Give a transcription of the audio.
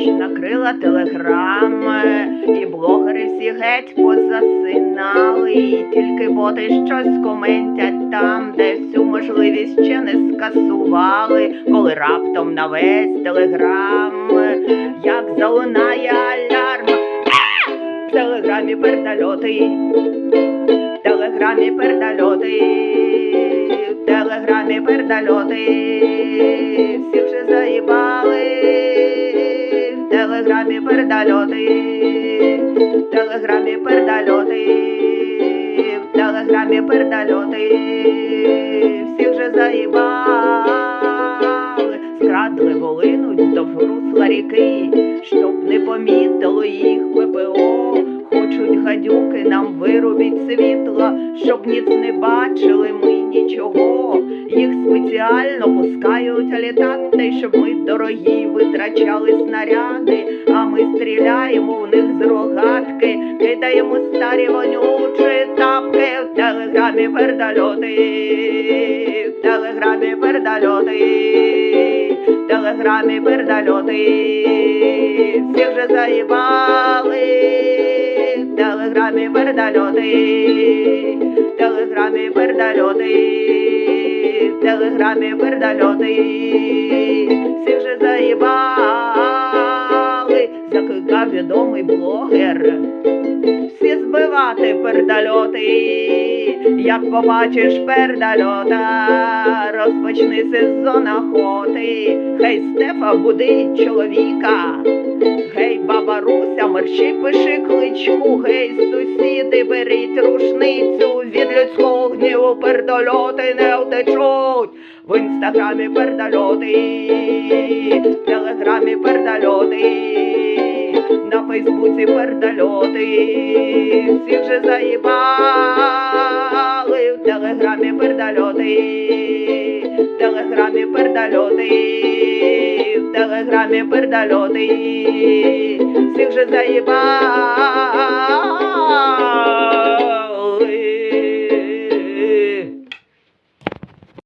Ніч накрила телеграми, і блогери всі геть позасинали, і тільки боти щось коментять там, де всю можливість ще не скасували, коли раптом на весь телеграм, як залунає! В телеграмі пердальоти, в телеграмі пердальоти, в телеграмі пердальоти, всіх вже заїбали, в телеграмі пердальоти, телеграмі пердальоти, в телеграмі пердальоти, всіх вже заїбали, скрадли волинуть до русла ріки, щоб не помітило їх ППО. Хочуть нам вирубіть світло, щоб ніц не бачили ми нічого. Їх спеціально пускають літати, щоб ми дорогі витрачали снаряди, а ми стріляємо в них з рогатки, кидаємо старі вонючі тапки в телеграмі пердальоти, в телеграмі пердальоти, в телеграмі пердальоти, всіх вже заїбали, телеграмі в телеграмі пердальоти, в телеграмі пердальоти, всіх вже заїбали, закликав відомий блогер. Всі збивати пердальоти, як побачиш пердальота, розпочни сезон охоти, хей Стефа будить чоловіка, гей баба Руся, мерщій пиши кличку, гей сусіди, беріть рушницю, від людського гніву пердольоти не втечуть. В інстаграмі пердальоти, в телеграмі пердальоти, на Фейсбуці пердальоти, всіх вже заїбали, в телеграмі пердальоти, в телеграмі пердальоти, в телеграмі пердальоти, всіх вже заїбали.